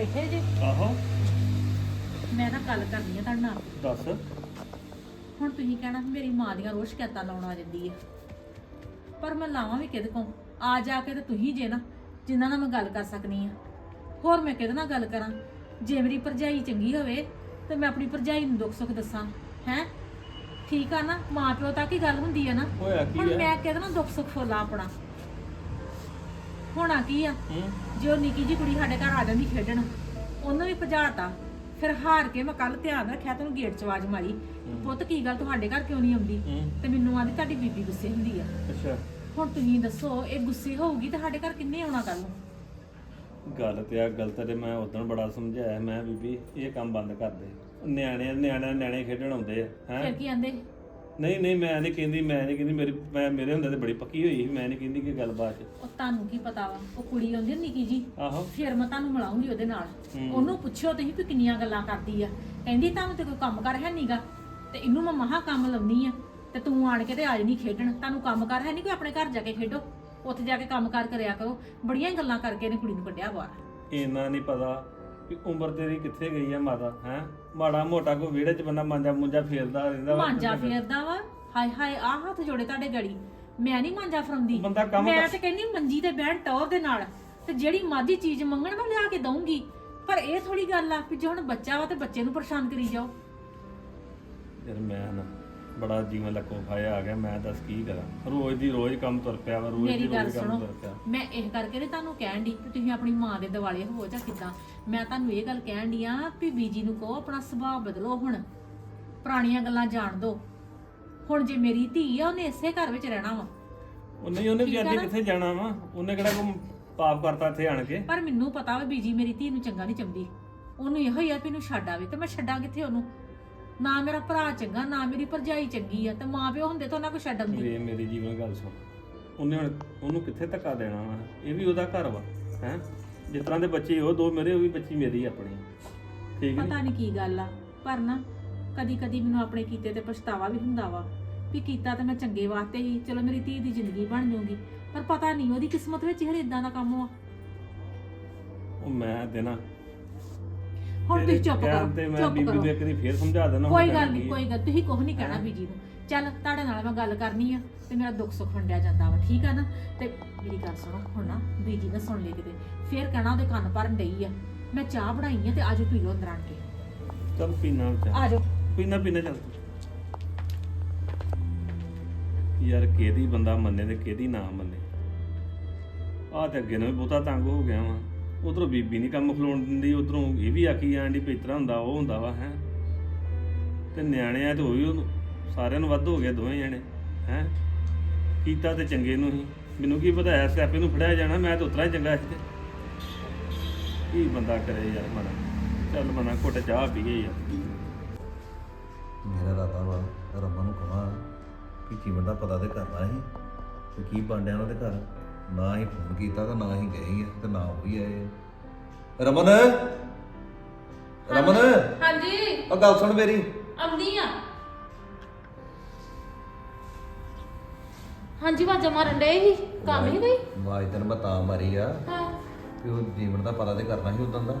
ਬੈਠੇ ਜੇ। ਆਹੋ। ਮੈਂ ਨਾ ਗੱਲ ਕਰਨੀ ਆ ਤੁਹਾਡੇ ਨਾਲ। ਦੱਸ। ਹੁਣ ਤੁਸੀਂ ਕਹਿਣਾ ਵੀ ਮੇਰੀ ਮਾਂ ਦੀਆਂ ਰੋਜ਼ ਸ਼ਿਕਾਇਤਾਂ ਲਾਉਣ ਆ ਜਾਂਦੀ ਆ। ਪਰ ਮੈਂ ਲਾਵਾਂ ਵੀ ਕਿਹਦੇ ਕੋਲ? ਆ ਜਾ ਕੇ ਤੇ ਤੁਸੀਂ ਜੇ ਨਾ ਜਿਨ੍ਹਾਂ ਨਾਲ ਮੈਂ ਗੱਲ ਕਰ ਸਕਨੀ ਆ। ਹੋਰ ਮੈਂ ਕਿਹਦੇ ਨਾਲ ਗੱਲ ਕਰਾਂ? ਜੇ ਮੇਰੀ ਭਰਜਾਈ ਚੰਗੀ ਹੋਵੇ ਤੇ ਮੈਂ ਆਪਣੀ ਭਰਜਾਈ ਨੂੰ ਦੁੱਖ ਸੁੱਖ ਦੱਸਾਂ ਹੈ? ਠੀਕ ਆ ਨਾ? ਮਾਂ ਪਿਓ ਤੱਕ ਹੀ ਗੱਲ ਹੁੰਦੀ ਆ ਨਾ। ਹੋਇਆ ਕੀ ਹੁਣ ਹੈ ਮੈਂ ਕਿਹਦੇ ਨਾਲ ਦੁੱਖ ਸੁੱਖ ਫੋਲਾ ਆਪਣਾ ਹੋਣਾ ਕੀ ਆ? ਹੂੰ। ਜੋ ਨਿੱਕੀ ਜੀ ਕੁੜੀ ਸਾਡੇ ਘਰ ਆ ਜਾਂਦੀ ਖੇਡਣ ਉਹਨੂੰ ਵੀ ਭਜਾਤਾ। ਫਿਰ ਹਾਰ ਕੇ ਮੈਂ ਕੱਲ ਧਿਆਨ ਰੱਖਿਆ ਤੈਨੂੰ ਗੇਟ 'ਚ ਆਵਾਜ਼ ਮਾਰੀ। ਪੁੱਤ ਕੀ ਗੱਲ ਤੁਹਾਡੇ ਘਰ ਕਿਉਂ ਨਹੀਂ ਆਉਂਦੀ? ਹੂੰ। ਤੇ ਮੈਨੂੰ ਆਂਦੀ ਤੁਹਾਡੀ ਬੀਬੀ ਗੁੱਸੇ ਹੁੰਦੀ ਆ। ਅੱਛਾ। ਹੁਣ ਤੁਸੀਂ ਦੱਸੋ ਇਹ ਗੁੱਸੇ ਹੋਊਗੀ ਤੇ ਸਾਡੇ ਘਰ ਕਿੰਨੇ ਆਉਣਾ ਕੱਲ ਨੂੰ? ਗੱਲ ਤੇ ਆ ਗਲਤ ਤੇ ਮੈਂ ਉਦੋਂ ਬੜਾ ਸਮਝਾਇਆ। ਮੈਂ ਬੀਬੀ ਇਹ ਕੰਮ ਬੰਦ ਕਰ ਦੇ। ਨਿਆਣੇ ਨਿਆਣੇ ਨਿਆਣੇ ਖੇਡਣ ਆਉਂਦੇ ਆ ਫਿਰ ਹੈ ਕੀ ਆਂਦੇ ਨਹੀਂ ਨਹੀਂ ਮੈਂ ਨਹੀਂ ਕਹਿੰਦੀ ਮੈਂ ਨਹੀਂ ਕਹਿੰਦੀ ਮੇਰੀ ਮੈਂ ਮੇਰੇ ਹੁੰਦੇ ਤੇ ਬੜੀ ਪੱਕੀ ਹੋਈ ਸੀ ਮੈਂ ਨਹੀਂ ਕਹਿੰਦੀ ਕਿ ਗੱਲਬਾਤ ਉਹ ਤੁਹਾਨੂੰ ਕੀ ਪਤਾ ਵਾ? ਉਹ ਕੁੜੀ ਆਉਂਦੀ ਆ ਨਿੱਕੀ ਜੀ। ਆਹੋ। ਫਿਰ ਮੈਂ ਤੁਹਾਨੂੰ ਮਿਲਾਉਂਗੀ ਉਹਦੇ ਨਾਲ। ਹੂੰ। ਉਹਨੂੰ ਪੁੱਛਿਓ ਤੁਸੀਂ ਵੀ ਕਿੰਨੀਆਂ ਗੱਲਾਂ ਕਰਦੀ ਆ। ਕਹਿੰਦੀ ਤੁਹਾਨੂੰ ਤੇ ਕੋਈ ਕੰਮ ਕਰ ਹੈ ਨਹੀਂਗਾ ਤੇ ਇਹਨੂੰ ਮੈਂ ਮਹਾ ਕੰਮ ਲਾਉਣੀ ਆ। ਤੇ ਤੂੰ ਆਣ ਕੇ ਤੇ ਆ ਨਹੀਂ ਖੇਡਣ। ਤੁਹਾਨੂੰ ਕੰਮ ਕਰ ਹੈ ਨਹੀਂ ਕੋਈ? ਆਪਣੇ ਘਰ ਜਾ ਕੇ ਖੇਡੋ। ਉੱਥੇ ਜਾ ਕੇ ਕੰਮ ਕਾਰ ਕਰਿਆ ਕਰੋ। ਬੜੀਆਂ ਹੀ ਗੱਲਾਂ ਕਰਕੇ ਇਹਨੇ ਕੁੜੀ ਨੂੰ ਕੱਢਿਆ ਬਾਹਰ। ਇੰਨਾ ਨਹੀਂ ਪਤਾ ਕਿ ਉਮਰ ਤੇਰੀ ਕਿੱਥੇ ਗਈ ਆ ਮਾਤਾ ਹੈ? ਮਾੜਾ ਮੋਟਾ ਕੋ ਵਿਹੜੇ ਚ ਬੰਦਾ ਮਾਂਜਾ ਮੁੰਜਾ ਫੇਰਦਾ ਰਹਿੰਦਾ ਵਾ। ਮਾਂਜਾ ਫੇਰਦਾ ਵਾ। ਹਾਏ ਹਾਏ ਆ ਹੱਥ ਜੋੜੇ ਤੁਹਾਡੇ ਗੜੀ। ਮੈਂ ਨਹੀਂ ਮਾਂਜਾ ਬੰਦਾ ਕੰਮ ਮੈਂ ਕਰ- ਤੇ ਕਹਿੰਦੀ ਮੰਜੀ ਤੇ ਬਹਿਣ ਟੌਰ ਦੇ ਨਾਲ। ਤੇ ਜਿਹੜੀ ਮਾਦੀ ਚੀਜ਼ ਮੰਗਣ ਮੈਂ ਲਿਆ ਕੇ ਦਊਂਗੀ। ਪਰ ਇਹ ਥੋੜੀ ਗੱਲ ਆ ਕਿ ਜੇ ਹੁਣ ਬੱਚਾ ਵਾ ਤੇ ਬੱਚੇ ਨੂੰ ਪਰੇਸ਼ਾਨ ਕਰੀ ਜਾਓ। ਯਾਰ ਮੈਂ ਨਾ ਬੜਾ ਜੀਵਨ ਲੱਕੋ ਖਾਇਆ ਆ ਗਿਆ ਮੈਂ ਦੱਸ ਕੀ ਕਰਾਂ? ਰੋਜ਼ ਦੀ ਰੋਜ਼ ਕੰਮ ਤੁਰ ਪਿਆ ਵਾ ਰੋਜ਼ ਦੀ ਮੇਰੀ ਗੱਲ ਰੋਜ਼ ਕੰਮ ਤੁਰ ਪਿਆ। ਮੈਂ ਇਹ ਕਰਕੇ ਨਹੀਂ ਤੁਹਾਨੂੰ ਕਹਿਣ ਦੀ ਕਿ ਤੁਸੀਂ ਆਪਣੀ ਮਾਂ ਦੇ ਦਿਵਾਲੇ ਹੋ ਜਾਂ ਕਿਦਾਂ। ਮੈਂ ਤੁਹਾਨੂੰ ਇਹ ਗੱਲ ਕਹਿਣ ਦੀ ਆ ਵੀ ਬੀਜੀ ਨੂੰ ਕਹੋ ਆਪਣਾ ਸੁਭਾਅ ਬਦਲੋ ਹੁਣ। ਪੁਰਾਣੀਆਂ ਗੱਲਾਂ ਜਾਣ ਦਿਓ ਹੁਣ ਜੇ ਮੇਰੀ ਧੀ ਆ ਉਹਨੇ ਇਸੇ ਘਰ ਵਿੱਚ ਰਹਿਣਾ ਵਾ। ਉਹ ਨਹੀਂ ਉਹਨੇ ਠੀਕ ਆ ਵਿਚਾਰੀ ਨਾ? ਕਿੱਥੇ ਜਾਣਾ ਵਾ? ਉਹਨੇ ਕਿਹੜਾ ਕੋ ਪਾਪ ਕਰਤਾ ਇੱਥੇ ਆਣ ਕੇ? ਪਰ ਮੈਨੂੰ ਪਤਾ ਵਾ ਬੀਜੀ ਮੇਰੀ ਧੀ ਨੂੰ ਚੰਗਾ ਨਹੀਂ ਚੰਦੀ ਉਹਨੂੰ ਇਹੋ ਹੀ ਆ ਵੀ ਇਹਨੂੰ ਛੱਡ ਆਵੇ ਤੇ ਮੈਂ ਛੱਡਾਂ ਕਿੱਥੇ ਉਹਨੂੰ? ਨਾ ਮੇਰਾ ਭਰਾ ਚੰਗਾ ਨਾ ਮੇਰੀ ਭਰਜਾਈ ਚੰਗੀ ਆ ਤੇ ਮਾਂ ਪਿਓ ਹੁੰਦੇ ਤਾਂ ਉਹਨਾਂ ਕੋ ਛੱਡ ਆਉਂਦੀ ਵੇ ਮੇਰੀ ਜੀਵਨ ਗੱਲ ਸੁਣ। ਉਹਨੇ ਹੁਣ ਉਹਨੂੰ ਕਿੱਥੇ ਧੱਕਾ ਦੇਣਾ ਵਾ? ਇਹ ਵੀ ਉਹਦਾ ਘਰ ਵਾ ਹੈ? ਜਿਸ ਤਰ੍ਹਾਂ ਦੇ ਬੱਚੇ ਉਹ ਦੋ ਮੇਰੇ ਉਹ ਵੀ ਬੱਚੀ ਮੇਰੀ ਆਪਣੀ। ਠੀਕ ਨੀ? ਪਤਾ ਨਹੀਂ ਕੀ ਗੱਲ ਆ ਪਰ ਨਾ ਕਦੀ ਕਦੀ ਮੈਨੂੰ ਆਪਣੇ ਕੀਤੇ ਤੇ ਪਛਤਾਵਾ ਵੀ ਹੁੰਦਾ ਵਾ ਵੀ ਕੀਤਾ ਤਾਂ ਮੈਂ ਚੰਗੇ ਵਾਸਤੇ ਹੀ ਚਲੋ ਮੇਰੀ ਧੀ ਦੀ ਜ਼ਿੰਦਗੀ ਬਣ ਜਾਊਗੀ ਪਰ ਪਤਾ ਨਹੀਂ ਉਹਦੀ ਕਿਸਮਤ ਵਿੱਚ ਹਰੇ ਇਦਾਂ ਦਾ ਕੰਮ ਉਹ ਮੈਂ ਦੇਣਾ ਹੁਣ ਤੁਸੀਂ ਚੁੱਪ ਤੇ ਕਰੋ ਮੈਂ ਚੁੱਪ ਬੀਬੀ ਕਰੋ। ਇੱਕ ਵਾਰੀ ਫੇਰ ਸਮਝਾ ਦੇਣਾ ਕੋਈ ਗੱਲ ਨਹੀਂ। ਕੋਈ ਗੱਲ ਤੁਸੀਂ ਕੁਝ ਨਹੀਂ ਕਹਿਣਾ ਬੀਜੀ ਨੂੰ। ਚੱਲ ਤੁਹਾਡੇ ਨਾਲ ਮੈਂ ਗੱਲ ਕਰਨੀ ਆ ਤੇ ਮੇਰਾ ਦੁੱਖ ਸੁੱਖ ਵੰਡਿਆ ਜਾਂਦਾ ਵਾ ਠੀਕ ਆ ਨਾ? ਤੇ ਮੇਰੀ ਗੱਲ ਸੁਣੋ ਹੁਣ ਨਾ ਬੀਜੀ ਨੇ ਸੁਣ ਲਈ ਕਿਤੇ। ਫੇਰ ਕਹਿਣਾ ਉਹਦੇ ਕੰਨ ਭਰਨ ਡਈ ਆ ਮੈਂ ਚਾਹ ਬਣਾਈ ਆ ਤੇ ਆਜੋ ਪੀ ਲਓ ਅੰਦਰ ਆਣ ਕੇ। ਚੱਲ ਪੀਣਾ ਚਾਹ। ਆਜੋ। ਪੀਣਾ ਪੀਣਾ ਚੱਲ। ਯਾਰ ਕਿਹਦੀ ਬੰਦਾ ਮੰਨੇ ਤੇ ਕਿਹਦੀ ਨਾ ਮੰਨੇ। ਆ ਤੇ ਅੱਗੇ ਨੂੰ ਵੀ ਬਹੁਤਾ ਤੰਗ ਹੋ ਗਿਆ ਵਾ। ਉਧਰੋਂ ਬੀਬੀ ਨਹੀਂ ਕੰਮ ਖਲੋਣ ਦਿੰਦੀ, ਉਧਰੋਂ ਇਹ ਵੀ ਆਖੀ ਜਾਂਦੀ ਵੀ ਇਸ ਹੁੰਦਾ ਉਹ ਹੁੰਦਾ ਵਾ, ਹੈ। ਤੇ ਨਿਆਣੇ ਆ ਤੇ ਉਹ ਸਾਰਿਆਂ ਨੂੰ ਵੱਧ ਹੋ ਗਿਆ ਦੋਵੇਂ ਜਣੇ, ਹੈ। ਕੀਤਾ ਤੇ ਚੰਗੇ ਨੂੰ ਹੀ। ਮੈਨੂੰ ਕੀ ਪਤਾ ਐ ਸਿਆਪੇ ਨੂੰ ਫੜਿਆ ਜਾਣਾ, ਮੈਂ ਤਾਂ ਉਤਰਾ ਹੀ ਚੰਗਾ ਸੀ ਕੀ ਬੰਦਾ ਕਰੇ ਯਾਰ ਮਨਾ ਚੱਲ ਮਨਾ ਘੁੱਟ ਚਾਹ ਪੀਏ ਯਾਰ ਮੇਰਾ ਰਾਤਾ ਵਾ, ਰੱਬ ਨੂੰ ਕਹਾਂ ਕਿ ਜੀਵਨ ਦਾ ਪਤਾ ਤੇ ਕਰਨਾ ਸੀ ਤੇ ਕੀ ਬਾਂਡਿਆ ਉਹਨਾਂ ਦੇ ਘਰ। ਨਾ ਹੀ ਫੋਨ ਕੀਤਾ ਤੇ ਨਾ ਹੀ ਗਏ ਆ ਤੇ ਨਾ ਉਹ ਆਏ ਆ। ਰਮਨ? ਰਮਨ? ਹਾਂਜੀ। ਆ ਗੱਲ ਸੁਣ ਮੇਰੀ। ਆਉਂਦੀ ਆ। ਹਾਂਜੀ ਵਾਜਾ ਮਾਰਨ ਡੇ ਹੀ ਕੰਮ ਹੀ ਕੋਈ? ਆਵਾਜ਼ ਤੈਨੂੰ ਮੈਂ ਤਾਂ ਮਾਰੀ ਆ। ਹਾਂ। ਕਿ ਉਹ ਜੀਵਨ ਦਾ ਪਤਾ ਤੇ ਕਰਨਾ ਸੀ ਉਦੋਂ ਦਾ।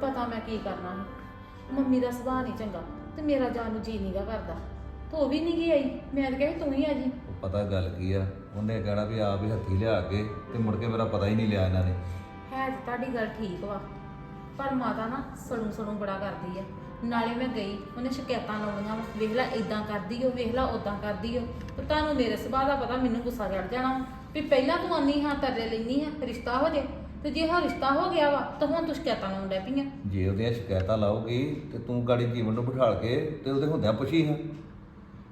ਪਤਾ ਮੈਂ ਕੀ ਕਰਨਾ ਸੀ। ਮੰਮੀ ਦਾ ਸੁਭਾਅ ਨਹੀਂ ਚੰਗਾ ਤੇ ਮੇਰਾ ਜਾਣ ਨੂੰ ਜੀ ਨਹੀਂਗਾ ਕਰਦਾ। ਤੇ ਉਹ ਵੀ ਨਹੀਂ ਗਈ ਆਈ। ਮੈਂ ਤਾਂ ਕਹੀ ਤੂੰ ਹੀ ਆ ਜੀ। ਉਹ ਪਤਾ ਗੱਲ ਕੀ ਆ? ਉਹਨੇ ਕਹਿਣਾ ਵੀ ਆਪ ਹੀ ਹੱਥੀ ਲਿਆ ਕੇ ਤੇ ਮੁੜ ਕੇ ਮੇਰਾ ਪਤਾ ਹੀ ਨਹੀਂ ਲਿਆ ਇਹਨਾਂ ਨੇ। ਹੈ ਤੇ ਤੁਹਾਡੀ ਗੱਲ ਠੀਕ ਵਾ ਪਰ ਮਾਤਾ ਨਾ ਸਣੂ ਸਣੂ ਬੜਾ ਕਰਦੀ ਆ। ਨਾਲੇ ਮੈਂ ਗਈ ਉਹਨੇ ਸ਼ਿਕਾਇਤਾਂ ਲਾਉਣੀਆਂ ਵਾ। ਵੇਖ ਲੈ ਇਦਾਂ ਕਰਦੀ ਓ ਵੇਖ ਲੈ ਉਦਾਂ ਕਰਦੀ ਓ। ਤੇ ਤੁਹਾਨੂੰ ਮੇਰੇ ਸੁਭਾਅ ਦਾ ਪਤਾ ਮੈਨੂੰ ਗੁੱਸਾ ਚੜ ਜਾਣਾ ਵਾ। ਵੀ ਪਹਿਲਾਂ ਤੂੰ ਆਨੀ ਹਾਂ ਤਰਲੇ ਲੈਣੀ ਹਾਂ ਰਿਸ਼ਤਾ ਹੋ ਜੇ। ਤੇ ਜੇ ਹਾਂ ਰਿਸ਼ਤਾ ਹੋ ਗਿਆ ਵਾ ਤਾਂ ਹੁਣ ਤੂੰ ਸ਼ਿਕਾਇਤਾਂ ਲਾਉਣ ਡੈ ਪਈਆਂ ਜੇ ਉਹਦੀਆਂ ਸ਼ਿਕਾਇਤਾਂ ਲਾਉਗੀ ਤੇ ਤੂੰ ਗਾੜੀ ਜੀਵਨ ਨੂੰ ਬਿਠਾਲ ਕੇ ਤੇ ਉਹਦੇ ਹੁੰਦਿਆਂ ਪੁੱਛੀ ਹਾਂ।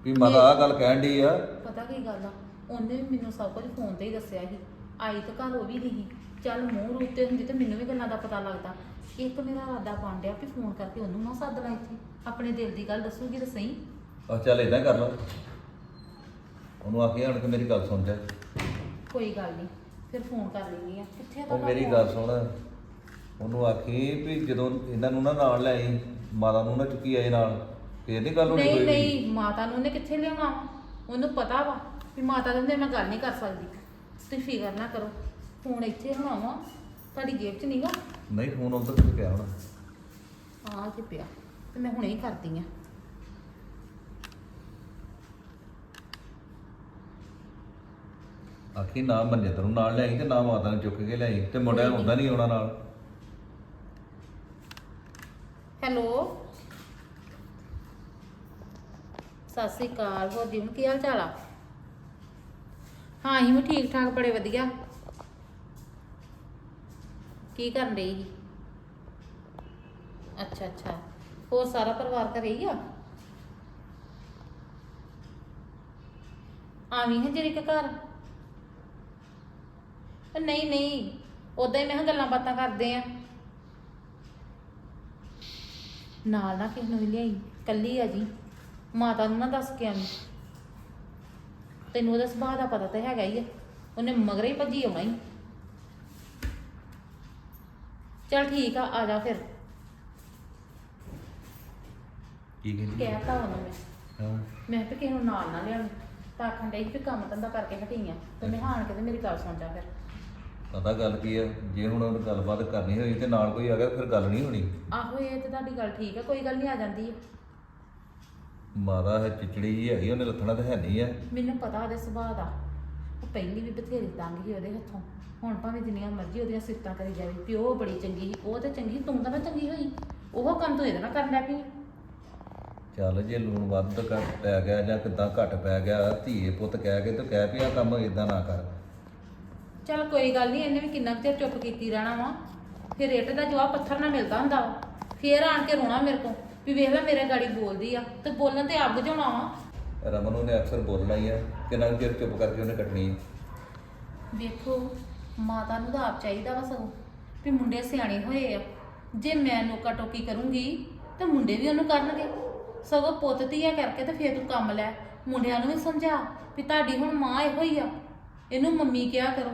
ਵੀ ਮਾਤਾ ਆ ਗੱਲ ਕਹਿਣ ਦੀ ਆ। ਪਤਾ ਕੀ ਗੱਲ ਆ? ਉਹਨੇ ਵੀ ਮੈਨੂੰ ਸਭ ਕੁਝ ਫੋਨ ਤੇ ਹੀ ਦੱਸਿਆ ਸੀ। ਆਈ ਤਾਂ ਘਰ ਉਹ ਵੀ ਨਹੀਂ ਚੱਲ ਮੂੰਹ ਰੂਪ ਤੇ ਹੁੰਦੀ ਤੇ ਮੈਨੂੰ ਵੀ ਗੱਲਾਂ ਦਾ ਪਤਾ ਲੱਗਦਾ। ਇੱਕ ਮੇਰਾ ਇਰਾਦਾ ਬਣ ਵੀ ਫੋਨ ਕਰਕੇ ਉਹਨੂੰ ਨਾ ਸੱਦ ਲਾ ਇੱਥੇ। ਆਪਣੇ ਦਿਲ ਦੀ ਗੱਲ ਦੱਸੂਗੀ ਤਾਂ ਸਹੀ। ਆ ਚੱਲ ਇਦਾਂ ਕਰ ਲਓ। ਉਹਨੂੰ ਆਖੀ ਆਣ ਕੇ ਮੇਰੀ ਗੱਲ ਸੁਣ ਜਾ। ਕੋਈ ਗੱਲ ਨਹੀਂ ਫਿਰ ਫੋਨ ਕਰ ਲੈਣੀ ਆ। ਕਿੱਥੇ ਉਹ ਮੇਰੀ? ਗੱਲ ਸੁਣ। ਉਹਨੂੰ ਆਖੀ ਵੀ ਜਦੋਂ ਇਹਨਾਂ ਨੂੰ ਨਾ ਨਾਲ ਲੈ ਆਈ ਮਾਤਾ ਨੂੰ ਨਾ ਚੁੱਕੀ ਆਏ ਨਾਲ ਫੇਰ ਨਹੀਂ ਗੱਲ ਹੋਣੀ ਨਹੀਂ ਕੋਈ? ਵੀ। ਨਹੀਂ ਮਾਤਾ ਨੂੰ ਉਹਨੇ ਕਿੱਥੇ ਲਿਆਉਣਾ? ਉਹਨੂੰ ਪਤਾ ਵਾ। ਵੀ ਮਾਤਾ ਦੇ ਹੁੰਦੇ ਮੈਂ ਗੱਲ ਨਹੀਂ ਕਰ ਸਕਦੀ। ਤੁਸੀਂ ਫਿਕਰ ਨਾ ਕਰੋ। ਫੋਨ ਇੱਥੇ ਹੋਣਾ ਵਾ ਤੁਹਾਡੀ ਜੇਬ 'ਚ ਨਹੀਂਗਾ ਨਹੀਂ ਫੋਨ ਉਧਰ ਕਿਤੇ ਪਿਆ ਹੋਣਾ। ਆ ਕੇ ਪਿਆ। ਤੇ ਮੈਂ ਹੁਣੇ ਹੀ ਕਰਦੀ ਆ। ਆਖੀ ਨਾ ਮਨਜਿੰਦਰ ਨੂੰ ਨਾਲ ਲਿਆਈ ਤੇ ਨਾ ਮਾਤਾ ਨੂੰ ਚੁੱਕ ਕੇ ਲਿਆਈ ਤੇ ਮੁੰਡਾ ਹੁੰਦਾ ਨਹੀਂ ਆਉਣਾ ਨਾਲ। ਹੈਲੋ? ਸਤਿ ਸ੍ਰੀ ਅਕਾਲ। ਹੋਰ ਜੀ ਕੀ ਹਾਲ ਚਾਲ ਆ? ਹਾਂ ਜੀ ਮੈਂ ਠੀਕ ਠਾਕ, ਬੜੇ ਵਧੀਆ। ਕੀ ਕਰਨ ਰਹੀ ਜੀ ਅੱਛਾ ਅੱਛਾ। ਹੋਰ ਸਾਰਾ ਪਰਿਵਾਰ ਘਰੇ ਹੀ ਆ? ਆਵੀਂ ਹੈ ਜਿਹੜੇ ਘਰ? ਨਹੀਂ ਨਹੀਂ। ਉਦਾਂ ਹੀ ਮੈਂ ਗੱਲਾਂ ਬਾਤਾਂ ਕਰਦੇ ਆ। ਨਾਲ ਨਾ ਕਿਸੇ ਨੂੰ ਵੀ ਲਿਆਈ। ਕੱਲੀ ਆ ਜੀ। ਮਾਤਾ ਨੂੰ ਨਾ ਦੱਸ ਕੇ ਆਵੀਂ। ਤੈਨੂੰ ਉਹਦਾ ਸੁਭਾਅ ਦਾ ਪਤਾ ਤਾਂ ਹੈਗਾ ਹੀ ਆ। ਉਹਨੇ ਮਗਰੇ ਹੀ ਭੱਜੀ ਆਉਣਾ ਹੀ। ਚਲ ਠੀਕ ਆ ਆ ਜਾ ਫਿਰ। ਕੀ ਕਹਿੰਦੀ? ਕਹਿਤਾ ਉਹਨੂੰ ਮੈਂ। ਹਾਂ। ਮੈਂ ਕਿਹਾ ਕਿਸੇ ਨੂੰ ਨਾਲ ਨਾ ਲਿਆਵੀਂ। ਤਾਂ ਆਖਣ ਡਈ ਵੀ ਕੰਮ ਧੰਦਾ ਕਰਕੇ ਹਟੀ ਆ ਤੇ ਹਾਣ ਕੇ ਤੇ ਮੇਰੀ ਗੱਲ ਸੁਣ ਜਾ ਫਿਰ। ਪਤਾ ਗੱਲ ਕੀ ਆ? ਜੇ ਹੁਣ ਉਹ ਗੱਲਬਾਤ ਕਰਨੀ ਹੋਈ ਤੇ ਨਾਲ ਕੋਈ ਆ ਗਿਆ ਫਿਰ ਗੱਲ ਨਹੀਂ ਹੋਣੀ। ਆਹੋ ਇਹ ਤੇ ਤੁਹਾਡੀ ਗੱਲ ਠੀਕ ਆ। ਕੋਈ ਗੱਲ ਨਹੀਂ ਆ ਜਾਂਦੀ ਆ। ਮਾਤਾ ਹੈ ਚਿਚੜੀ ਜੀ ਹੈਗੀ ਉਹਨੇ ਲੱਥਣਾ ਤਾਂ ਹੈ ਨਹੀਂ ਆ। ਮੈਨੂੰ ਪਤਾ ਉਹਦੇ ਸੁਭਾਅ ਦਾ। ਉਹ ਪਹਿਲੀ ਵੀ ਬਥੇਰੀ ਤੰਗ ਸੀ ਉਹਦੇ ਹੱਥੋਂ। ਹੁਣ ਭਾਵੇਂ ਜਿੰਨੀਆਂ ਮਰਜ਼ੀ ਉਹਦੀਆਂ ਸਿਫਤਾਂ ਕਰੀ ਜਾਵੇ ਵੀ ਉਹ ਬੜੀ ਚੰਗੀ ਸੀ ਉਹ ਤੇ ਚੰਗੀ ਤੂੰ ਤਾਂ ਨਾ ਚੰਗੀ ਹੋਈ। ਉਹ ਕੰਮ ਤੂੰ ਇਹਦੇ ਨਾਲ ਕਰਨ ਲੱਗ ਪਈ। ਚੱਲ ਜੇ ਲੂਣ ਵੱਧ ਘੱਟ ਪੈ ਗਿਆ ਜਾਂ ਕਿਦਾਂ ਘੱਟ ਪੈ ਗਿਆ ਧੀਏ ਪੁੱਤ ਕਹਿ ਕੇ ਤੇ ਕਹਿ ਪਿਆ ਕੰਮ ਇਦਾਂ ਨਾ ਕਰ। ਚੱਲ ਕੋਈ ਗੱਲ ਨਹੀਂ ਇਹਨੇ ਵੀ ਕਿੰਨਾ ਕੁ ਚਿਰ ਚੁੱਪ ਕੀਤੀ ਰਹਿਣਾ ਵਾ। ਫਿਰ ਇੱਟ ਦਾ ਜਵਾਬ ਪੱਥਰ ਨਾਲ ਮਿਲਦਾ ਹੁੰਦਾ ਵਾ। ਫੇਰ ਆਣ ਕੇ ਰੋਣਾ ਮੇਰੇ ਕੋਲ। ਵੀ ਵੇਖ ਲੈ ਮੇਰੇ ਗਾੜੀ ਬੋਲਦੀ ਆ ਤੇ ਬੋਲਣ ਤੇ ਆਪ ਬੁਝਾਉਣਾ ਵਾ। ਰਮਨ ਉਹਨੇ ਅਕਸਰ ਬੋਲਣਾ ਹੀ ਆ ਕਿੰਨਾ ਕੁ ਚਿਰ ਚੁੱਪ ਕਰਕੇ ਉਹਨੇ ਕੱਟਣੀ ਆ। ਵੇਖੋ ਮਾਤਾ ਨੂੰ ਤਾਂ ਆਪ ਚਾਹੀਦਾ ਵਾ ਸਗੋਂ ਵੀ ਮੁੰਡੇ ਸਿਆਣੇ ਹੋਏ ਆ। ਜੇ ਮੈਂ ਨੋਕਾ ਟੋਕੀ ਕਰੂੰਗੀ ਤਾਂ ਮੁੰਡੇ ਵੀ ਉਹਨੂੰ ਕਰਨਗੇ। ਸਗੋਂ ਪੁੱਤ ਧੀਆ ਕਰਕੇ ਤੇ ਫੇਰ ਤੂੰ ਕੰਮ ਲੈ ਮੁੰਡਿਆਂ ਨੂੰ ਵੀ ਸਮਝਾ ਵੀ ਤੁਹਾਡੀ ਹੁਣ ਮਾਂ ਇਹੋ ਹੀ ਆ। ਇਹਨੂੰ ਮੰਮੀ ਕਿਹਾ ਕਰੋ।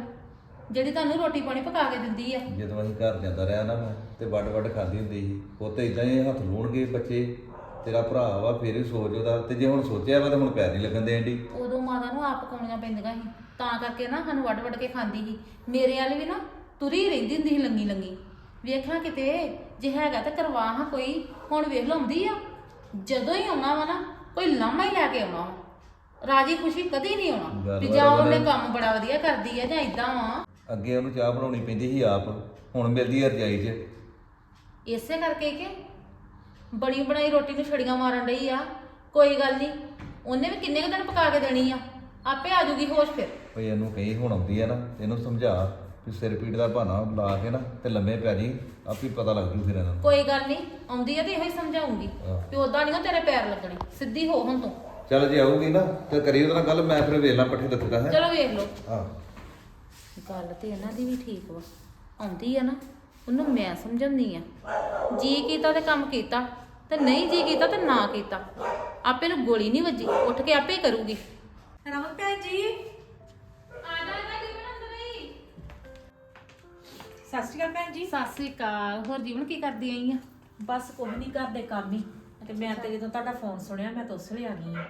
ਜਿਹੜੀ ਤੁਹਾਨੂੰ ਰੋਟੀ ਪਾਣੀ ਪਕਾ ਕੇ ਦਿੰਦੀ ਆ। ਜਦੋਂ ਅਸੀਂ ਘਰ ਜਾਂਦਾ ਰਿਹਾ ਨਾ ਮੈਂ ਤੇ ਵੱਡ ਵੱਡ ਖਾਂਦੀ ਹੁੰਦੀ ਸੀ। ਉਹ ਤੇ ਇਦਾਂ ਹੀ ਹੱਥ ਲੂਣਗੇ ਬੱਚੇ ਤੇਰਾ ਭਰਾ ਵਾ ਫੇਰ ਹੀ ਸੋਚ ਉਹਦਾ। ਤੇ ਜੇ ਹੁਣ ਸੋਚਿਆ ਵਾ ਤਾਂ ਹੁਣ ਪੈਰ ਨਹੀਂ ਲੱਗਣ ਦੀ ਉਦੋਂ ਮਾਤਾ ਨੂੰ ਆਪ ਪਕਾਉਣੀਆਂ ਪੈਂਦੀਆਂ ਸੀ। ਤਾਂ ਕਰਕੇ ਨਾ ਸਾਨੂੰ ਵੱਡ ਵੱਡ ਕੇ ਖਾਂਦੀ ਸੀ। ਮੇਰੇ ਵਾਲੀ ਵੀ ਨਾ ਤੁਰੀ ਰਹਿੰਦੀ ਹੁੰਦੀ ਸੀ ਲੰਗੀ ਲੰਗੀ। ਵੇਖਾਂ ਕਿਤੇ ਜੇ ਹੈਗਾ ਤਾਂ ਕਰਵਾ ਹਾਂ ਕੋਈ। ਹੁਣ ਵੇਖ ਲਾਉਂਦੀ ਆ। ਜਦੋਂ ਹੀ ਆਉਣਾ ਵਾ ਨਾ ਕੋਈ ਲਾਮਾ ਹੀ ਲੈ ਕੇ ਆਉਣਾ ਵਾ। ਰਾਜੀ ਖੁਸ਼ੀ ਕਦੀ ਨਹੀਂ ਆਉਣਾ। ਵੀ ਜਾਂ ਉਹਨੇ। ਕੰਮ ਬੜਾ ਵਧੀਆ ਕਰਦੀ ਆ ਜਾਂ ਇਦਾਂ ਵਾ। ਅੱਗੇ ਉਹਨੂੰ ਚਾਹ ਬਣਾਉਣੀ ਪੈਂਦੀ ਸੀ ਆਪ ਹੁਣ ਮਿਲਦੀ ਹੈ ਰਜਾਈ 'ਚ। ਇਸੇ ਕਰਕੇ ਕਿ ਬਣੀ ਬਣਾਈ ਰੋਟੀ ਨੂੰ ਛੜੀਆਂ ਮਾਰਨ ਰਹੀ ਆ। ਕੋਈ ਗੱਲ ਨਹੀਂ ਉਹਨੇ ਵੀ ਕਿੰਨੇ ਕੁ ਦਿਨ ਪਕਾ ਕੇ ਦੇਣੀ ਆ। ਆਪੇ ਆ ਜੂਗੀ ਹੋਸ਼ ਫਿਰ। ਭਈ ਇਹਨੂੰ ਕਹੀ ਹੁਣ ਆਉਂਦੀ ਆ ਨਾ ਇਹਨੂੰ ਸਮਝਾ ਵੀ ਸਿਰ ਪੀੜ ਦਾ ਬਹਾਨਾ ਲਾ ਕੇ ਨਾ ਤੇ ਲੰਮੇ ਪੈ ਜੀ ਆਪੇ ਪਤਾ ਲੱਗ ਜੂ ਫਿਰ ਇਹਨਾਂ ਨੂੰ। ਕੋਈ ਗੱਲ ਨਹੀਂ ਆਉਂਦੀ ਆ ਤੇ ਇਹੋ ਹੀ ਸਮਝਾਉਂਗੀ ਆਹ। ਵੀ ਉਦਾਂ ਨਹੀਂ ਤੇਰੇ ਪੈਰ ਲੱਗਣੇ ਸਿੱਧੀ ਹੋ ਹੁਣ ਤੂੰ। ਚੱਲ ਜੇ ਆਊਗੀ ਨਾ ਤੇ ਕਰੀ ਉਹਦੇ ਨਾਲ ਗੱਲ ਮੈਂ ਫਿਰ ਵੇਖ ਲਾਂ ਪੱਠੇ ਦੱਤਦਾ ਹੈ। ਚਲੋ ਵੇਖ ਲਓ। ਹਾਂ। ਗੱਲ ਤੇ ਇਹਨਾਂ ਦੀ ਵੀ ਠੀਕ ਵਾ। ਆਉਂਦੀ ਆ ਨਾ ਉਹਨੂੰ ਮੈਂ ਸਮਝਾਉਂਦੀ ਆ। ਜੀ ਕੀਤਾ ਤੇ ਕੰਮ ਕੀਤਾ ਤੇ ਨਹੀਂ ਜੀ ਕੀਤਾ ਤੇ ਨਾ ਕੀਤਾ। ਆਪੇ ਨੂੰ ਗੋਲੀ ਨਹੀਂ ਵੱਜੀ ਉੱਠ ਕੇ ਆਪੇ ਹੀ ਕਰੂਗੀ। ਰਮਨ ਭੈਣ ਜੀ। ਆ ਜਾ ਜਾ ਜੀਵਨ ਅੰਦਰ ਹੀ ਸਤਿ ਸ਼੍ਰੀ ਅਕਾਲ ਭੈਣ ਜੀ। ਸਤਿ ਸ੍ਰੀ ਅਕਾਲ। ਹੋਰ ਜੀਵਨ ਕੀ ਕਰਦੀ ਆਈ ਆ? ਬਸ ਕੁਝ ਨਹੀਂ ਕਰਦੇ ਕੰਮ ਹੀ। ਤੇ ਮੈਂ ਤੇ ਜਦੋਂ ਤੁਹਾਡਾ ਫੋਨ ਸੁਣਿਆ ਮੈਂ ਤਾਂ ਉਸ ਵੇਲੇ ਆ ਗਈ ਆ।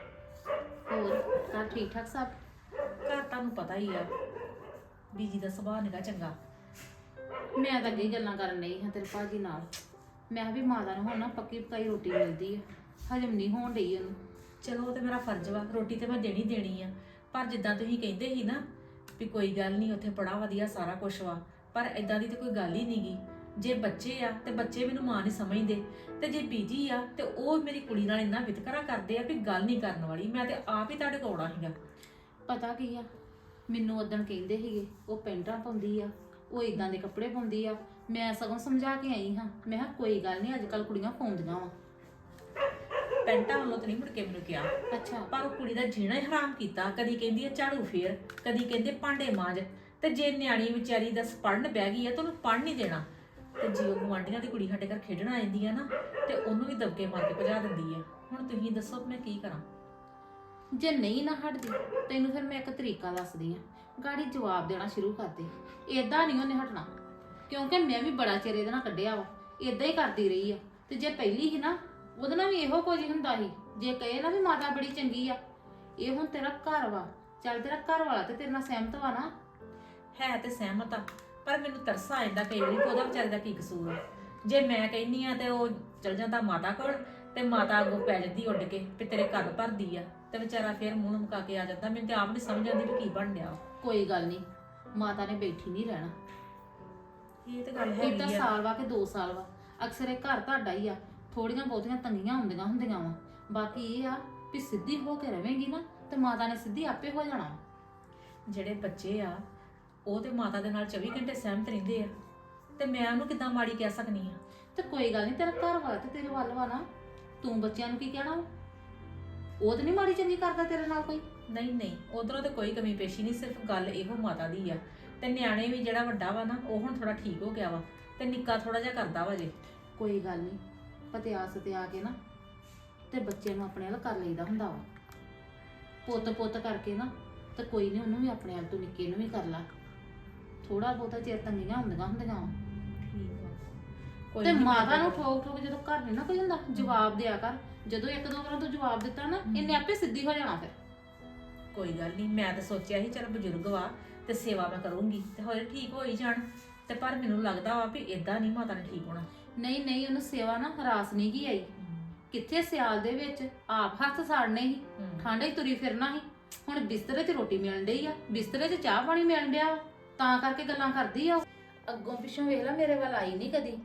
ਹੋਰ ਘਰ ਠੀਕ ਠਾਕ ਸਭ? ਘਰ ਤੁਹਾਨੂੰ ਪਤਾ ਹੀ ਆ। ਬੀਜੀ ਦਾ ਸੁਭਾਅ ਨਿਕਾ ਚੰਗਾ। ਮੈਂ ਤਾਂ ਅੱਗੇ ਗੱਲਾਂ ਕਰਨ ਲਈ ਹਾਂ ਤੇਰੇ ਭਾਜੀ ਨਾਲ। ਮੈਂ ਕਿਹਾ ਵੀ ਮਾਤਾ ਨੂੰ ਹੁਣ ਨਾ ਪੱਕੀ ਪਕਾਈ ਰੋਟੀ ਮਿਲਦੀ ਆ। ਹਜਮ ਨਹੀਂ ਹੋਣ ਡਈ ਉਹਨੂੰ। ਚਲੋ ਉਹ ਤੇ ਮੇਰਾ ਫਰਜ਼ ਵਾ ਰੋਟੀ ਤੇ ਮੈਂ ਦੇਣੀ ਦੇਣੀ ਆ। ਪਰ ਜਿੱਦਾਂ ਤੁਸੀਂ ਕਹਿੰਦੇ ਸੀ ਨਾ ਵੀ ਕੋਈ ਗੱਲ ਨਹੀਂ ਉੱਥੇ ਬੜਾ ਵਧੀਆ ਸਾਰਾ ਕੁਝ ਵਾ। ਪਰ ਇਦਾਂ ਦੀ ਤੇ ਕੋਈ ਗੱਲ ਹੀ ਨਹੀਂਗੀ ਜੇ ਬੱਚੇ ਆ ਤੇ ਬੱਚੇ ਮੈਨੂੰ ਮਾਂ ਨਹੀਂ ਸਮਝਦੇ। ਤੇ ਜੇ ਬੀਜੀ ਆ ਤੇ ਉਹ ਮੇਰੀ ਕੁੜੀ ਨਾਲ ਇੰਨਾ ਵਿਤਕਰਾ ਕਰਦੇ ਆ ਵੀ ਗੱਲ ਨਹੀਂ ਕਰਨ ਵਾਲੀ। ਮੈਂ ਤੇ ਆਪ ਹੀ ਤੁਹਾਡੇ ਕੋਲ ਆਉਣਾ ਸੀਗਾ। ਪਤਾ ਕੀ ਆ ਮੈਨੂੰ ਉਦੋਂ ਕਹਿੰਦੇ ਸੀਗੇ ਉਹ ਪੈਂਟਾਂ ਪਾਉਂਦੀ ਆ ਉਹ ਇਦਾਂ ਦੇ ਕੱਪੜੇ ਪਾਉਂਦੀ ਆ ਮੈਂ ਸਗੋਂ ਸਮਝਾ ਕੇ ਆਈ ਹਾਂ ਮੈਂ ਕਿਹਾ ਕੋਈ ਗੱਲ ਨਹੀਂ ਅੱਜ ਕੱਲ ਕੁੜੀਆਂ ਪਾਉਂਦੀਆਂ ਵਾ। ਪੈਂਟਾਂ ਵੱਲੋਂ ਤੇ ਨਹੀਂ ਮੁੜ ਕੇ ਮੈਨੂੰ ਕਿਹਾ। ਅੱਛਾ। ਪਰ ਉਹ ਕੁੜੀ ਦਾ ਜੀਣਾ ਹੀ ਹਰਾਮ ਕੀਤਾ ਕਦੀ ਕਹਿੰਦੀ ਹੈ ਝਾੜੂ ਫੇਰ ਕਦੀ ਕਹਿੰਦੇ ਭਾਂਡੇ ਮਾਂਜ। ਤੇ ਜੇ ਨਿਆਣੀ ਵਿਚਾਰੀ ਦਸ ਪੜਨ ਬਹਿ ਗਈ ਆ ਤਾਂ ਉਹਨੂੰ ਪੜਨ ਨਹੀਂ ਦੇਣਾ। ਤੇ ਜੇ ਉਹ ਗੁਆਂਢੀਆਂ ਦੀ ਕੁੜੀ ਸਾਡੇ ਘਰ ਖੇਡਣ ਆ ਜਾਂਦੀ ਆ ਨਾ ਤੇ ਉਹਨੂੰ ਵੀ ਦਬਕੇ ਮਾਰ ਕੇ ਭਜਾ ਦਿੰਦੀ ਆ। ਹੁਣ ਤੁਸੀਂ ਦੱਸੋ ਮੈਂ ਕੀ ਕਰਾਂ? ਜੇ ਨਹੀਂ ਨਾ ਹਟਦੀ, ਤੈਨੂੰ ਫਿਰ ਮੈਂ ਇੱਕ ਤਰੀਕਾ ਦੱਸਦੀ ਆ ਗਾੜੀ ਜਵਾਬ ਦੇਣਾ ਸ਼ੁਰੂ ਕਰ ਦੇ। ਏਦਾਂ ਨਹੀਂ ਉਹਨੇ ਹਟਣਾ, ਕਿਉਂਕਿ ਮੈਂ ਵੀ ਬੜਾ ਚਿਰ ਇਹਦੇ ਨਾਲ ਕੱਢਿਆ ਵਾ। ਏਦਾਂ ਹੀ ਕਰਦੀ ਰਹੀ ਆ। ਤੇ ਜੇ ਪਹਿਲੀ ਸੀ ਨਾ, ਉਹਦੇ ਨਾਲ ਵੀ ਇਹੋ ਕੁਝ ਹੁੰਦਾ ਸੀ। ਜੇ ਕਹੇ ਨਾ ਵੀ ਮਾਤਾ ਬੜੀ ਚੰਗੀ ਆ, ਇਹ ਹੁਣ ਤੇਰਾ ਘਰ ਵਾ। ਚੱਲ ਤੇਰਾ ਘਰ ਵਾਲਾ ਤੇ ਤੇਰੇ ਨਾਲ ਸਹਿਮਤ ਵਾ ਨਾ। ਹੈ ਤੇ ਸਹਿਮਤ ਆ, ਪਰ ਮੈਨੂੰ ਤਰਸ ਆ ਜਾਂਦਾ ਕਈ ਵਾਰੀ ਕਿ ਉਹਦਾ ਵਿਚਾਰੇ ਦਾ ਕੀ ਕਸੂਰ ਆ। ਜੇ ਮੈਂ ਕਹਿੰਨੀ ਆ ਤੇ ਉਹ ਚਲ ਜਾਂਦਾ ਮਾਤਾ ਕੋਲ, ਤੇ ਮਾਤਾ ਅੱਗੋਂ ਪੈ ਜਾਂਦੀ ਉੱਡ ਕੇ, ਵੀ ਤੇਰੇ ਘਰ ਭਰਦੀ ਆ। ਤੇ ਵਿਚਾਰਾ ਫੇਰ ਮੂੰਹ ਮੁਕਾ ਕੇ ਆ ਜਾਂਦਾ। ਮੈਨੂੰ ਤੇ ਆਪ ਨਹੀਂ ਸਮਝ ਆਉਂਦੀ ਵੀ ਕੀ ਬਣ ਡਿਆ ਵਾ। ਕੋਈ ਗੱਲ ਨਹੀਂ ਮਾਤਾ ਨੇ ਬੈਠੀ ਨਹੀਂ ਰਹਿਣਾ। ਇਹ ਤੇ ਗੱਲ ਇੱਕ ਤਾਂ ਹੈਗੀ ਆ। ਸਾਲ ਵਾ ਕਿ 2 ਸਾਲ ਵਾ। ਅਕਸਰ ਇਹ ਘਰ ਤੁਹਾਡਾ ਹੀ ਆ। ਥੋੜੀਆਂ ਬਹੁਤੀਆਂ ਤੰਗੀਆਂ ਹੁੰਦੀਆਂ ਹੁੰਦੀਆਂ ਵਾ। ਬਾਕੀ ਇਹ ਆ ਵੀ ਸਿੱਧੀ ਹੋ ਕੇ ਰਵੇਂਗੀ ਨਾ ਤੇ ਮਾਤਾ ਨੇ ਸਿੱਧੀ ਆਪੇ ਹੋ ਜਾਣਾ। ਜਿਹੜੇ ਬੱਚੇ ਆ ਉਹ ਤੇ ਮਾਤਾ ਦੇ ਨਾਲ 24 ਘੰਟੇ ਸਹਿਮਤ ਰਹਿੰਦੇ ਆ। ਤੇ ਮੈਂ ਉਹਨੂੰ ਕਿੱਦਾਂ ਮਾੜੀ ਕਹਿ ਸਕਨੀ ਆ? ਤੇ ਕੋਈ ਗੱਲ ਨਹੀਂ ਤੇਰਾ ਘਰ ਵਾਲਾ ਤੇ ਤੇਰੇ ਵੱਲ ਵਾ ਨਾ। ਤੂੰ ਬੱਚਿਆਂ ਨੂੰ ਕੀ ਕਹਿਣਾ ਵਾ? ਉਹ ਤੇ ਨਹੀਂ ਮਾੜੀ ਚੰਗੀ ਕਰਦਾ ਤੇਰੇ ਨਾਲ ਕੋਈ? ਨਹੀਂ ਨਹੀਂ ਉਧਰੋਂ ਤੇ ਕੋਈ ਕਮੀ ਪੇਸ਼ੀ ਨਹੀਂ ਸਿਰਫ ਗੱਲ ਇਹੋ ਮਾਤਾ ਦੀ ਆ। ਤੇ ਨਿਆਣੇ ਵੀ ਜਿਹੜਾ ਵੱਡਾ ਵਾ ਨਾ ਉਹ ਹੁਣ ਥੋੜਾ ਠੀਕ ਹੋ ਗਿਆ ਵਾ ਤੇ ਨਿੱਕਾ ਥੋੜਾ ਜਿਹਾ ਕਰਦਾ ਵਾ ਜੇ। ਕੋਈ ਗੱਲ ਨਹੀਂ ਪਤਿਆਸ ਤੇ ਆ ਕੇ ਨਾ ਤੇ ਬੱਚੇ ਨੂੰ ਆਪਣੇ ਵੱਲ ਕਰ ਲਈਦਾ ਹੁੰਦਾ ਵਾ। ਪੁੱਤ ਪੁੱਤ ਕਰਕੇ ਨਾ ਤੇ ਕੋਈ ਨਹੀਂ ਉਹਨੂੰ ਵੀ ਆਪਣੇ ਵੱਲ ਤੋਂ ਨਿੱਕੇ ਨੂੰ ਵੀ ਕਰ ਲਾ। ਥੋੜਾ ਬਹੁਤਾ ਚਿਰ ਤੰਗੀਆਂ ਹੁੰਦੀਆਂ ਹੁੰਦੀਆਂ ਵਾ। ਠੀਕ ਕੋਈ ਤੇ ਮਾਤਾ ਨੂੰ ਠੋਕ ਠੋਕ ਜਦੋਂ ਘਰ ਨਹੀਂ ਨਾ ਕੋਈ ਹੁੰਦਾ ਜਵਾਬ ਦਿਆ ਕਰ। ਜਦੋਂ ਇੱਕ ਦੋ ਵਾਰਾਂ ਤੋਂ ਜਵਾਬ ਦਿੱਤਾ ਨਾ ਇਹਨੇ ਆਪੇ ਸਿੱਧੀ ਹੋ ਜਾਣਾ ਫਿਰ। ਕੋਈ ਗੱਲ ਨਹੀਂ ਮੈਂ ਤਾਂ ਸੋਚਿਆ ਸੀ ਚਲ ਬਜ਼ੁਰਗ ਵਾ ਤੇ ਸੇਵਾ ਮੈਂ ਕਰੂੰਗੀ ਤੇ ਹੋਏ ਠੀਕ ਹੋ ਹੀ ਜਾਣ। ਤੇ ਪਰ ਮੈਨੂੰ ਲੱਗਦਾ ਵਾ ਵੀ ਇਦਾਂ ਨਹੀਂ ਮਾਤਾ ਨੇ ਠੀਕ ਹੋਣਾ। ਨਹੀਂ ਨਹੀਂ ਉਹਨੂੰ ਸੇਵਾ ਨਾ ਰਾਸ ਨਹੀਂ ਗਈ ਆਈ। ਕਿੱਥੇ ਸਿਆਲ ਦੇ ਵਿੱਚ? ਆਪ ਹੱਥ ਸਾੜਨੇ ਸੀ ਹਮ। ਠੰਡ 'ਚ ਤੁਰੀ ਫਿਰਨਾ ਸੀ। ਹੁਣ ਬਿਸਤਰੇ 'ਚ ਰੋਟੀ ਮਿਲਣ ਡਈ ਆ ਬਿਸਤਰੇ 'ਚ ਚਾਹ ਪਾਣੀ ਮਿਲਣ ਡਿਆ ਵਾ। ਤਾਂ ਕਰਕੇ ਗੱਲਾਂ ਕਰਦੀ ਆ ਉਹ। ਅੱਗੋਂ ਪਿੱਛੋਂ ਵੇਖ ਲੈ ਮੇਰੇ ਵੱਲ ਆਈ ਨਹੀਂ ਕਦੀ।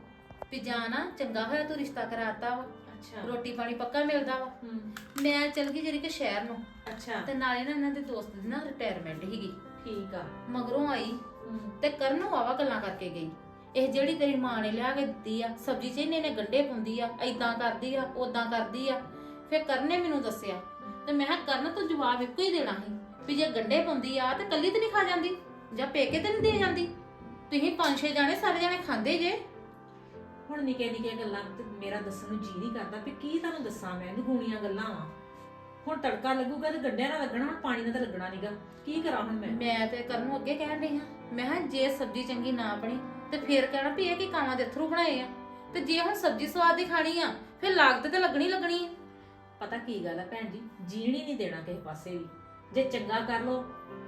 ਵੀ ਜਾਂ ਨਾ ਚੰਗਾ ਹੋਇਆ ਤੂੰ ਰਿਸ਼ਤਾ ਕਰਾਤਾ ਵਾ। ਅੱਛਾ। ਰੋਟੀ ਪਾਣੀ ਪੱਕਾ ਮਿਲਦਾ ਵਾ। ਹਮ, ਮੈਂ ਚਲ ਗਈ ਜਿਹੜੀ ਕਿ ਸ਼ਹਿਰ ਨੂੰ। ਅੱਛਾ। ਤੇ ਨਾਲੇ ਨਾ ਇਹਨਾਂ ਦੇ ਦੋਸਤ ਦੀ ਨਾ ਰਿਟਾਇਰਮੈਂਟ ਹੀਗੀ ਠੀਕ ਆ। ਮਗਰੋਂ ਆਈ। ਤੇ ਕਰਨ ਨੂੰ ਆਵਾ ਗੱਲਾਂ ਕਰਕੇ ਗਈ। ਇਹ ਜਿਹੜੀ ਤੇਰੀ ਮਾਂ ਨੇ ਲਿਆ ਕੇ ਦਿੱਤੀ ਆ ਸਬਜ਼ੀ 'ਚ ਇਹਨੇ ਨੇ ਗੰਡੇ ਪਾਉਂਦੀ ਆ ਐਦਾਂ ਕਰਦੀ ਆ ਉਦਾਂ ਕਰਦੀ ਆ। ਫਿਰ ਕਰਨ ਨੇ ਮੈਨੂੰ ਦੱਸਿਆ। ਤੇ ਮੈਂ ਕਿਹਾ ਕਰਨ ਤੂੰ ਜਵਾਬ ਇੱਕੋ ਹੀ ਦੇਣਾ ਸੀ ਵੀ ਜੇ ਗੰਡੇ ਪਾਉਂਦੀ ਆ ਤੇ ਕੱਲੀ ਤੇ ਨਹੀਂ ਖਾ ਜਾਂਦੀ ਜਾਂ ਪੇਕੇ ਤੇ ਨਹੀਂ ਦੇ ਜਾਂਦੀ। ਤੁਸੀਂ ਪੰਜ ਛੇ ਜਾਣੇ ਸਾਰੇ ਜਾਣੇ ਖਾਂਦੇ ਜੇ। ਹੁਣ ਨਿੱਕੇ ਨਿੱਕੇ ਗੱਲਾਂ ਤੇ ਮੇਰਾ ਦੱਸਣ ਨੂੰ ਜੀ ਨਹੀਂ ਕਰਦਾ ਵੀ ਕੀ ਤੁਹਾਨੂੰ ਦੱਸਾਂ ਮੈਂ? ਨਿਗੂਣੀਆਂ ਗੱਲਾਂ ਵਾ। ਹੁਣ ਤੜਕਾ ਲੱਗੂਗਾ ਤੇ ਗੰਡਿਆਂ ਨਾਲ ਲੱਗਣਾ ਹੁਣ ਪਾਣੀ ਨਾਲ ਤਾਂ ਲੱਗਣਾ ਨਹੀਂਗਾ ਕੀ ਕਰਾਂ ਹੁਣ ਮੈਂ? ਮੈਂ ਤੇ ਕਰਨ ਨੂੰ ਅੱਗੇ ਕਹਿਣ ਰਹੀ ਹਾਂ। ਮੈਂ ਕਿਹਾ ਜੇ ਸਬਜ਼ੀ ਚੰਗੀ ਨਾ ਬਣੀ ਤੇ ਫੇਰ ਕਹਿਣਾ ਵੀ ਇਹ ਕੀ ਕਾਵਾਂ ਦੇ ਥਰੂ ਬਣਾਏ ਆ। ਤੇ ਜੇ ਹੁਣ ਸਬਜ਼ੀ ਸਵਾਦ ਦੀ ਖਾਣੀ ਆ ਫਿਰ ਲਾਗਤ ਤੇ ਲੱਗਣੀ ਲੱਗਣੀ ਆ। ਪਤਾ ਕੀ ਗੱਲ ਹੈ ਭੈਣ ਜੀ? ਜੀਣ ਹੀ ਨਹੀਂ ਦੇਣਾ ਕਿਸੇ ਪਾਸੇ ਵੀ। ਜੇ ਚੰਗਾ ਕਰ ਲੋ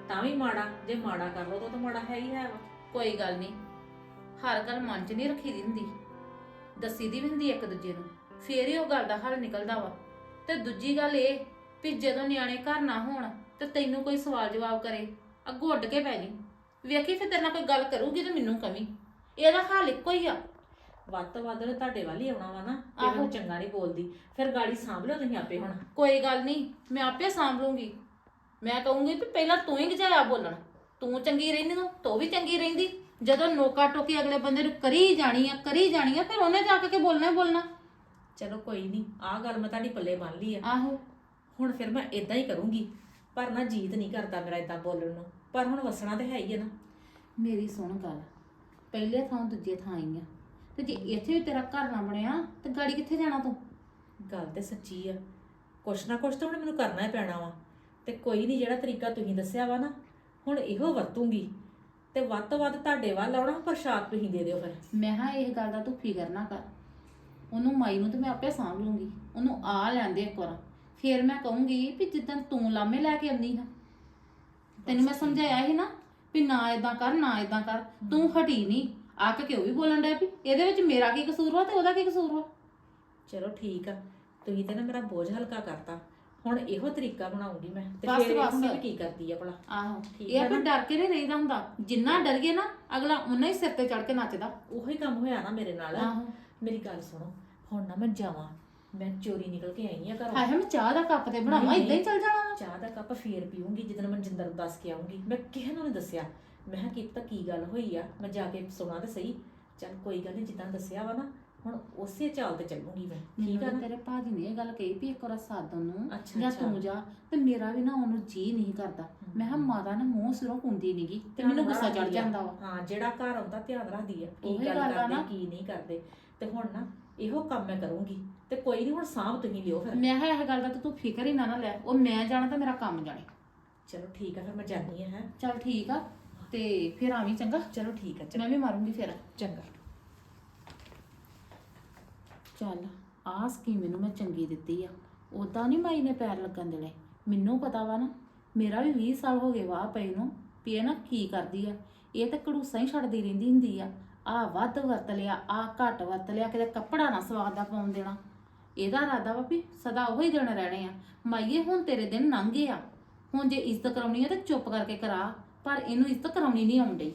ਤਾਂ ਵੀ ਮਾੜਾ। ਜੇ ਮਾੜਾ ਕਰ ਲੋ ਤਾਂ ਤਾਂ ਮਾੜਾ ਹੈ ਹੀ ਹੈ ਵਾ। ਕੋਈ ਗੱਲ ਨਹੀਂ। ਹਰ ਗੱਲ ਮਨ 'ਚ ਨਹੀਂ ਰੱਖੀ ਦੀ ਹੁੰਦੀ। ਦੱਸੀ ਦੀ ਵੀ ਹੁੰਦੀ ਇੱਕ ਦੂਜੇ ਨੂੰ। ਫੇਰ ਹੀ ਉਹ ਗੱਲ ਦਾ ਹੱਲ ਨਿਕਲਦਾ ਵਾ। ਤੇ ਦੂਜੀ ਗੱਲ ਇਹ ਵੀ ਜਦੋਂ ਨਿਆਣੇ ਘਰ ਨਾ ਹੋਣ ਤੇ ਤੈਨੂੰ ਕੋਈ ਸਵਾਲ ਜਵਾਬ ਕਰੇ ਅੱਗੋਂ ਉੱਡ ਕੇ ਪੈ ਜੀ ਵੇਖੀ ਫਿਰ ਤੇਰੇ ਨਾਲ ਕੋਈ ਗੱਲ ਕਰੂਗੀ ਤੇ ਮੈਨੂੰ ਕਵੀ। ਇਹਦਾ ਹੱਲ ਇੱਕੋ ਹੀ ਆ। ਵੱਧ ਤੋਂ ਵੱਧ ਉਹਨੇ ਤੁਹਾਡੇ ਵੱਲ ਹੀ ਆਉਣਾ ਵਾ ਨਾ ਆਹੋ। ਚੰਗਾ ਨਹੀਂ ਬੋਲਦੀ। ਫਿਰ ਗਾੜੀ ਸਾਂਭ ਲਿਓ ਤੁਸੀਂ ਆਪੇ ਹੁਣ। ਕੋਈ ਗੱਲ ਨਹੀਂ ਮੈਂ ਆਪੇ ਸਾਂਭ ਲੂੰਗੀ। ਮੈਂ ਕਹੂੰਗੀ ਵੀ ਪਹਿਲਾਂ ਤੂੰ ਹੀ ਗਜਾਇਆ ਬੋਲਣ। ਤੂੰ ਚੰਗੀ ਰਹਿੰਦੀ ਤੂੰ ਤੂੰ ਵੀ ਚੰਗੀ ਰਹਿੰਦੀ। ਜਦੋਂ ਨੋਕਾ ਟੋਕੀ ਅਗਲੇ ਬੰਦੇ ਨੂੰ ਕਰੀ ਜਾਣੀ ਆ ਕਰੀ ਜਾਣੀ ਆ ਫਿਰ ਉਹਨੇ ਜਾ ਕੇ ਬੋਲਣਾ ਹੀ ਬੋਲਣਾ? ਚਲੋ ਕੋਈ ਨਹੀਂ ਆਹ ਗੱਲ ਮੈਂ ਤੁਹਾਡੀ ਪੱਲੇ ਬੰਨ ਲਈ ਆ। ਆਹੋ। ਹੁਣ ਫਿਰ ਮੈਂ ਇਦਾਂ ਹੀ ਕਰੂੰਗੀ ਪਰ ਨਾ ਜੀਤ ਨਹੀਂ ਕਰਦਾ ਮੇਰਾ ਇਦਾਂ ਬੋਲਣ ਨੂੰ। ਪਰ ਹੁਣ ਵਸਣਾ ਤੇ ਹੈ ਹੀ ਹੈ ਨਾ। ਮੇਰੀ ਸੁਣ ਗੱਲ ਪਹਿਲੇ ਥਾਂ ਦੂਜੇ ਥਾਂ ਆਈ ਆ। ਤੇ ਜੇ ਇੱਥੇ ਵੀ ਤੇਰਾ ਘਰ ਨਾ ਬਣਿਆ ਤੇ ਗਾੜੀ ਕਿੱਥੇ ਜਾਣਾ ਤੂੰ? ਗੱਲ ਤੇ ਸੱਚੀ ਆ। ਕੁਛ ਨਾ ਕੁਛ ਤਾਂ ਹੁਣ ਮੈਨੂੰ ਕਰਨਾ ਹੀ ਪੈਣਾ ਵਾ। ਤੇ ਕੋਈ ਨਹੀਂ ਜਿਹੜਾ ਤਰੀਕਾ ਤੁਸੀਂ ਦੱਸਿਆ ਵਾ ਨਾ ਹੁਣ ਇਹੋ ਵਰਤੂੰਗੀ। ਤੇ ਵੱਧ ਤੋਂ ਵੱਧ ਤੁਹਾਡੇ ਵੱਲ ਆਉਣਾ ਪ੍ਰਸ਼ਾਦ ਤੁਸੀਂ ਦੇ ਦਿਓ ਫਿਰ। ਮੈਂ ਹਾਂ ਇਹ ਗੱਲ ਦਾ ਤੂੰ ਫਿਕਰ ਨਾ ਕਰ। ਉਹਨੂੰ ਮਾਈ ਨੂੰ ਤੇ ਮੈਂ ਆਪੇ ਸਾਂਭ ਲੂੰਗੀ। ਉਹਨੂੰ ਆ ਲੈਂਦੇ ਇੱਕ ਵਾਰ। ਫੇਰ ਮੈਂ ਕਹੂੰਗੀ ਵੀ ਜਿੱਦਣ ਤੂੰ ਲਾਮੇ ਲੈ ਕੇ ਆਉਂਦੀ ਹਾਂ। ਤੈਨੂੰ ਮੈਂ ਸਮਝਾਇਆ ਸੀ ਨਾ ਵੀ ਨਾ ਇਦਾਂ ਕਰ ਨਾ ਇਦਾਂ ਕਰ। ਤੂੰ ਹਟੀ ਨਹੀਂ ਆ ਕੇ ਕਿਉਂ ਵੀ ਬੋਲਣ ਡਿਆ ਵੀ ਇਹਦੇ ਵਿੱਚ ਮੇਰਾ ਕੀ ਕਸੂਰ ਵਾ ਤੇ ਉਹਦਾ ਕੀ ਕਸੂਰ ਵਾ? ਚਲੋ ਠੀਕ ਆ। ਤੁਸੀਂ ਤੇ ਨਾ ਮੇਰਾ ਬੋਝ ਹਲਕਾ ਕਰਤਾ। ਹੁਣ ਇਹੋ ਤਰੀਕਾ ਬਣਾਉਂਗੀ ਮੈਂ ਤੇ ਬਸ, ਫਿਰ ਬਸ। ਵੀ ਕੀ ਕਰਦੀ ਆ ਭਲਾ। ਆਹੋ ਠੀਕ ਇਹ ਆ? ਡਰ ਕੇ ਨਹੀਂ ਰਹੀਦਾ ਹੁੰਦਾ। ਜਿੰਨਾ ਡਰ ਗਏ ਨਾ ਅਗਲਾ ਉਨਾ ਹੀ ਸਿਰ ਤੇ ਚੜ ਕੇ ਨੱਚਦਾ। ਉਹੀ ਕੰਮ ਹੋਇਆ ਨਾ ਮੇਰੇ ਨਾਲ। ਆਹੋ। ਮੇਰੀ ਗੱਲ ਸੁਣੋ ਹੁਣ ਨਾ ਮੈਂ ਜਾਵਾਂ। ਮੈਂ ਚੋਰੀ ਨਿਕਲ ਕੇ ਆਈ ਆ ਘਰੋਂ। ਹਾਏ ਹਾਏ ਮੈਂ ਚਾਹ ਦਾ ਕੱਪ ਤੇ ਬਣਾਵਾਂ ਨਹੀਂ, ਇਦਾਂ ਹੀ ਚੱਲ ਜਾਣਾ। ਚਾਹ ਦਾ ਕੱਪ ਫੇਰ ਪੀਉਂਗੀ ਜਦੋਂ ਮਨਜਿੰਦਰ ਨੂੰ ਦੱਸ ਕੇ ਆਉਂਗੀ ਮੈਂ ਕਿਸੇ ਨੂੰ ਨਹੀਂ ਦੱਸਿਆ। ਮੈਂ ਕਿਹਾ ਕੀ ਪਤਾ ਕੀ ਗੱਲ ਹੋਈ ਆ? ਮੈਂ ਜਾ ਕੇ ਸੁਣਾ ਤੇ ਸਹੀ। ਚੱਲ ਕੋਈ ਗੱਲ ਨਹੀਂ ਜਿੱਦਾਂ ਦੱਸਿਆ ਵਾ ਨਾ ਹੁਣ ਉਸੇ ਚਾਲ ਤੇ ਚੱਲੂਗੀ ਮੈਂ ਠੀਕ ਆ ਨਾ? ਤੇਰੇ ਭਾਜੀ ਨੇ ਇਹ ਗੱਲ ਕਹੀ ਵੀ ਇੱਕ ਵਾਰ ਸਾਧ ਨੂੰ ਅੱਛਾ, ਜਾਂ ਅੱਛਾ। ਤੂੰ ਜਾ ਤੇ ਮੇਰਾ ਵੀ ਨਾ ਉਹਨੂੰ ਜੀ ਨਹੀਂ ਕਰਦਾ। ਮੈਂ ਕਿਹਾ ਮਾਤਾ ਨੇ ਮੂੰਹ ਸਿਰੋਂ ਕੁੰਦੀ ਨਹੀਂਗੀ ਤੇ ਮੈਨੂੰ ਗੁੱਸਾ ਚੜ। ਜਾਂਦਾ ਵਾ। ਹਾਂ ਜਿਹੜਾ ਘਰ ਆਉਂਦਾ ਧਿਆਨ ਰੱਖਦੀ ਆ ਕੀ ਉਹੀ ਗੱਲ ਗੱਲ ਆ ਕਰਦੇ ਨਾ। ਕੀ ਨਹੀਂ ਕਰਦੇ। ਤੇ ਹੁਣ ਨਾ ਇਹੋ ਕੰਮ ਮੈਂ ਕਰੂੰਗੀ ਤੇ ਕੋਈ ਨਹੀਂ ਹੁਣ ਸਾਂਭ ਤੁਸੀਂ ਲਿਓ ਫਿਰ। ਮੈਂ ਕਿਹਾ ਇਹ ਗੱਲ ਦਾ ਤਾਂ ਤੂੰ ਫਿਕਰ ਹੀ ਨਾ ਨਾ ਲੈ ਉਹ ਮੈਂ ਜਾਣਾ ਤਾਂ ਮੇਰਾ ਕੰਮ ਜਾਣੇ। ਚਲੋ ਠੀਕ ਆ ਫਿਰ ਮੈਂ ਜਾਣੀ ਆ ਹੈ। ਚੱਲ ਠੀਕ ਆ ਤੇ ਫਿਰ ਆਵੀਂ ਚੰਗਾ। ਚਲੋ ਠੀਕ ਆ ਮੈਂ ਚੰਗਾ ਵੀ ਮਾਰੂੰਗੀ ਫਿਰ। ਚੰਗਾ। ਚੱਲ, ਆਹ ਸਕੀਮ ਮੈਨੂੰ ਮੈਂ ਚੰਗੀ ਦਿੱਤੀ ਆ। ਉਦਾਂ ਨਹੀਂ ਮਾਈ ਨੇ ਪੈਰ ਲੱਗਣ ਦੇਣੇ। ਮੈਨੂੰ ਪਤਾ ਵਾ ਨਾ, ਮੇਰਾ ਵੀ 20 ਸਾਲ ਹੋ ਗਏ ਵਾਹ ਪਈ ਨੂੰ, ਵੀ ਇਹ ਨਾ ਕੀ ਕਰਦੀ ਆ। ਇਹ ਤਾਂ ਕੜੂਸਾਂ ਹੀ ਛੱਡਦੀ ਰਹਿੰਦੀ ਹੁੰਦੀ ਆ। ਆ ਵੱਧ ਵਰਤ ਲਿਆ ਆ ਘੱਟ ਵਰਤ ਲਿਆ, ਕਿਤੇ ਕੱਪੜਾ ਨਾ ਸਵਾਦ ਦਾ ਪਾਉਣ ਦੇਣਾ। ਇਹਦਾ ਇਰਾਦਾ ਵਾ ਵੀ ਸਦਾ ਉਹੀ ਦਿਨ ਰਹਿਣੇ ਆ। ਮਾਈਏ ਹੁਣ ਤੇਰੇ ਦਿਨ ਲੰਘੇ ਆ। ਹੁਣ ਜੇ ਇੱਜ਼ਤ ਕਰਾਉਣੀ ਆ ਤਾਂ ਚੁੱਪ ਕਰਕੇ ਕਰਾ, ਪਰ ਇਹਨੂੰ ਇੱਜ਼ਤ ਕਰਾਉਣੀ ਨਹੀਂ ਆਉਂਦੀ